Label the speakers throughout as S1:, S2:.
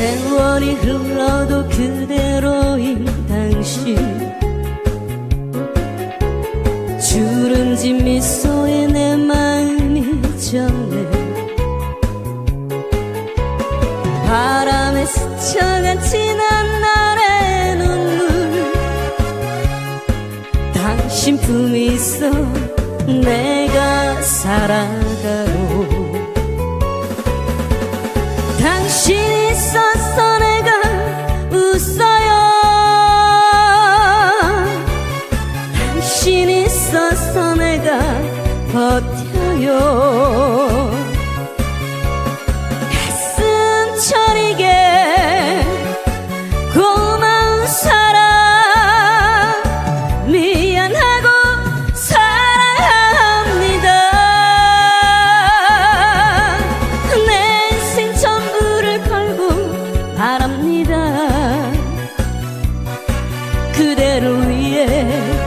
S1: 세월이 흘러도 그대로인 당신. 주름진 미소에 내 마음이 젖네 바람에 스쳐간 지난 날의 눈물. 당신 품이 있어 내가 살아가고 버텨요. 가슴 저리게 고마운 사랑 미안하고 사랑합니다. 내 인생 전부를 걸고 바랍니다. 그대를 위해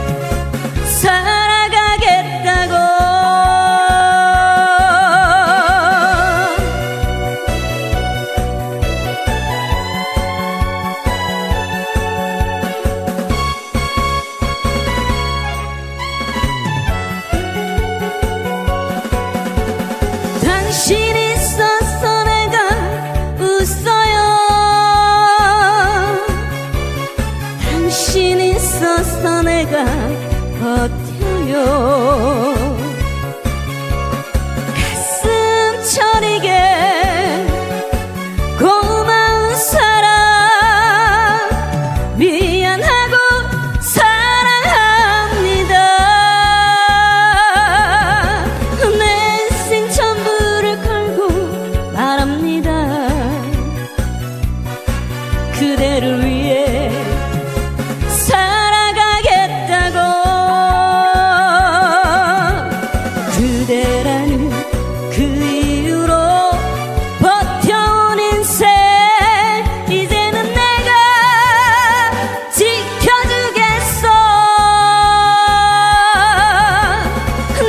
S1: 그 이유로 버텨온 인생. 이제는 내가 지켜주겠어.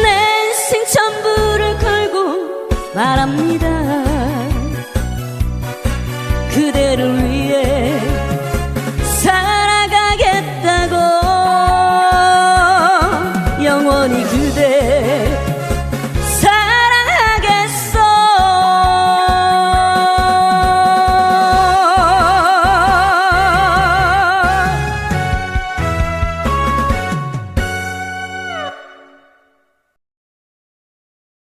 S1: 내 인생 전부를 걸고 말합니다. 그대를 위해